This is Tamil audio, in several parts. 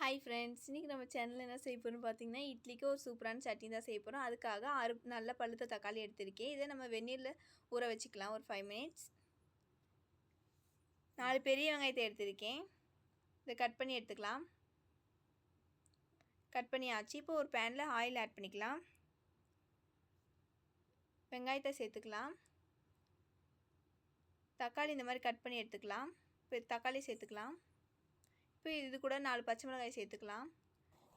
ஹாய் ஃப்ரெண்ட்ஸ் இன்றைக்கி நம்ம சேனலில் என்ன செய்ய போகிறோம்னு பார்த்தீங்கன்னா இட்லிக்கு ஒரு சூப்பரான சட்னி தான் செய்ய போகிறோம் அதுக்காக ஆறு நல்ல பழுத்த தக்காளி எடுத்திருக்கேன். இதை நம்ம வெந்நீரில் ஊற வச்சுக்கலாம். ஒரு ஃபைவ் மினிட்ஸ் நாலு பெரிய வெங்காயத்தை எடுத்திருக்கேன். இதை கட் பண்ணி எடுத்துக்கலாம். கட் பண்ணி ஆச்சு. இப்போ ஒரு பேனில் ஆயில் ஆட் பண்ணிக்கலாம். வெங்காயத்தை சேர்த்துக்கலாம். தக்காளி இந்த மாதிரி கட் பண்ணி எடுத்துக்கலாம். இப்போ தக்காளி சேர்த்துக்கலாம். இப்போ இது கூட நாலு பச்சை மிளகாய் சேர்த்துக்கலாம்.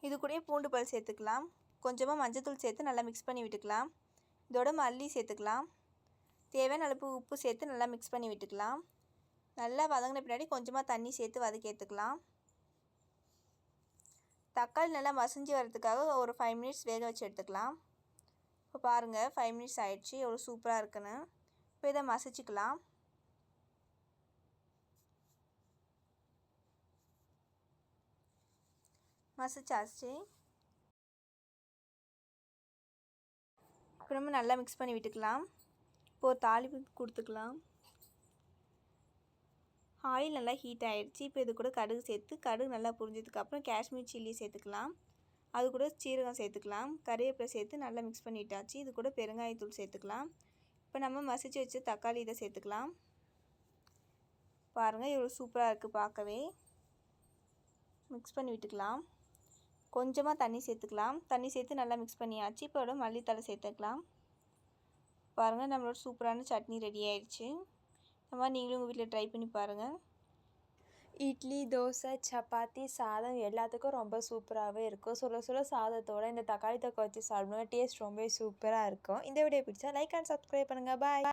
இது கூட பூண்டு பல் சேர்த்துக்கலாம். கொஞ்சமாக மஞ்சத்தூள் சேர்த்து நல்லா மிக்ஸ் பண்ணி விட்டுக்கலாம். இதோட மல்லி சேர்த்துக்கலாம். தேவையான அளவு உப்பு சேர்த்து நல்லா மிக்ஸ் பண்ணி விட்டுக்கலாம். நல்லா வதங்கின பின்னாடி கொஞ்சமாக தண்ணி சேர்த்து வதக்கி ஏற்றுக்கலாம் தக்காளி நல்லா மசிஞ்சு வரதுக்காக ஒரு ஃபைவ் மினிட்ஸ் வேக வச்சு எடுத்துக்கலாம். இப்போ பாருங்கள் ஃபைவ் மினிட்ஸ் ஆகிடுச்சு எவ்வளோ சூப்பராக இருக்குன்னு. இப்போ இதை மசிச்சுக்கலாம். மசிச்சாச்சு இப்போ நம்ம நல்லா மிக்ஸ் பண்ணி விட்டுக்கலாம். இப்போது தாளிப்பு கொடுத்துக்கலாம். ஆயில் நல்லா ஹீட் ஆகிடுச்சு இப்போ இது கூட கடுகு சேர்த்து கடுகு நல்லா புரிஞ்சதுக்கப்புறம் காஷ்மீர் சில்லி சேர்த்துக்கலாம். அது கூட சீரகம் சேர்த்துக்கலாம். கறிவேப்பிலை சேர்த்து நல்லா மிக்ஸ் பண்ணிட்டாச்சு இது கூட பெருங்காயத்தூள் சேர்த்துக்கலாம். இப்போ நம்ம மசிச்சு வச்சு தக்காளி இதை சேர்த்துக்கலாம். பாருங்கள் இவ்வளோ சூப்பராக இருக்குது பார்க்கவே. மிக்ஸ் பண்ணி விட்டுக்கலாம். கொஞ்சமாக தண்ணி சேர்த்துக்கலாம். தண்ணி சேர்த்து நல்லா மிக்ஸ் பண்ணியாச்சு. இப்போ மல்லித்தலை சேர்த்துக்கலாம். பாருங்கள் நம்மளோட சூப்பரான சட்னி ரெடி ஆயிடுச்சு. இந்த மாதிரி நீங்களும் உங்கள் வீட்டில் ட்ரை பண்ணி பாருங்கள் இட்லி தோசை சப்பாத்தி சாதம் எல்லாத்துக்கும் ரொம்ப சூப்பராகவே இருக்கும். சுட சுட சாதத்தோட இந்த தக்காளி தொக்கை வச்சு சாப்பிடுங்க டேஸ்ட் ரொம்ப சூப்பராக இருக்கும். இந்த வீடியோ பிடிச்சா லைக் அண்ட் சப்ஸ்கிரைப் பண்ணுங்கள் பாய்